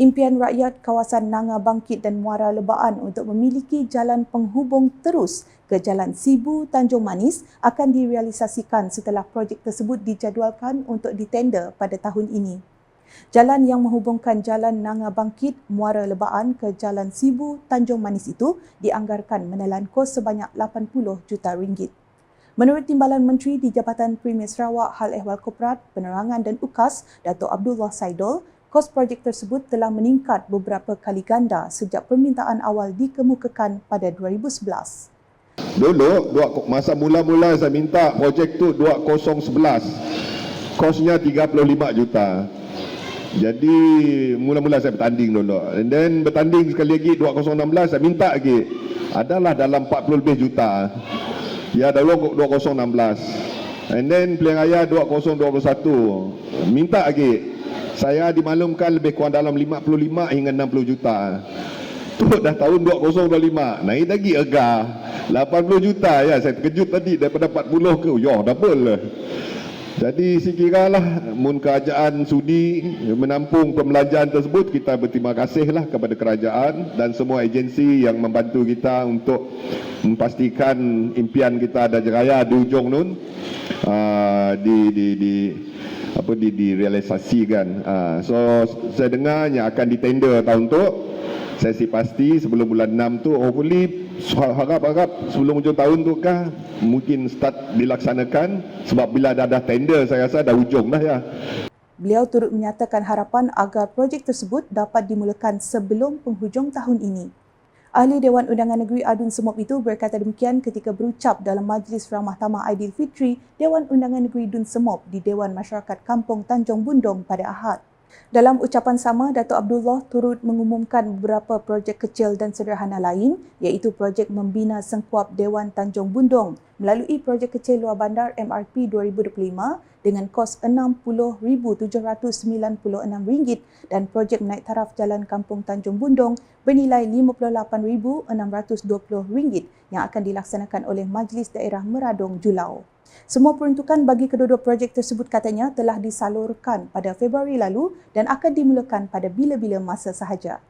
Impian rakyat kawasan Nanga Bangkit dan Muara Lebaan untuk memiliki jalan penghubung terus ke Jalan Sibu Tanjung Manis akan direalisasikan setelah projek tersebut dijadualkan untuk ditender pada tahun ini. Jalan yang menghubungkan Jalan Nanga Bangkit, Muara Lebaan ke Jalan Sibu Tanjung Manis itu dianggarkan menelan kos sebanyak 80 juta ringgit. Menurut Timbalan Menteri di Jabatan Premier Sarawak Hal Ehwal Korporat, Penerangan dan UKAS, Datuk Abdullah Saidol, kos projek tersebut telah meningkat beberapa kali ganda sejak permintaan awal dikemukakan pada 2011. Dulu, dua, masa mula-mula saya minta projek tu 2011. Kosnya 35 juta. Jadi mula-mula saya bertanding dulu. And then bertanding sekali lagi 2016 saya minta lagi. Adalah dalam 40 lebih juta. Ya dulu 2016. And then pilihan raya 2021. Minta lagi saya dimaklumkan lebih kurang dalam 55 hingga 60 juta. Tu dah tahun 2025. Naik lagi ega. 80 juta ya. Saya terkejut tadi daripada 40 ke. Ya, double. Jadi sekiralah mun kerajaan sudi menampung pembelanjaan tersebut kita berterima kasihlah kepada kerajaan dan semua agensi yang membantu kita untuk memastikan impian kita ada jeraya di ujung nun uh, di di di apa di direalisasikan. Uh, so saya dengar yang akan ditender tahun tu. Saya si pasti sebelum bulan 6 tu hopefully harap-harap sebelum hujung tahun tu kah mungkin start dilaksanakan sebab bila dah ada tender saya rasa dah hujung dah ya. Beliau turut menyatakan harapan agar projek tersebut dapat dimulakan sebelum penghujung tahun ini. Ahli Dewan Undangan Negeri Adun Semop itu berkata demikian ketika berucap dalam Majlis Ramah Tamah Aidilfitri Dewan Undangan Negeri Dun Semop di Dewan Masyarakat Kampung Tanjung Bundong pada Ahad. Dalam ucapan sama, Datuk Abdullah turut mengumumkan beberapa projek kecil dan sederhana lain iaitu projek membina sengkuap Dewan Tanjung Bundong melalui projek kecil luar bandar MRP 2025 dengan kos RM60,796 dan projek naik taraf Jalan Kampung Tanjung Bundong bernilai RM58,620 yang akan dilaksanakan oleh Majlis Daerah Meradong Julau. Semua peruntukan bagi kedua-dua projek tersebut katanya telah disalurkan pada Februari lalu dan akan dimulakan pada bila-bila masa sahaja.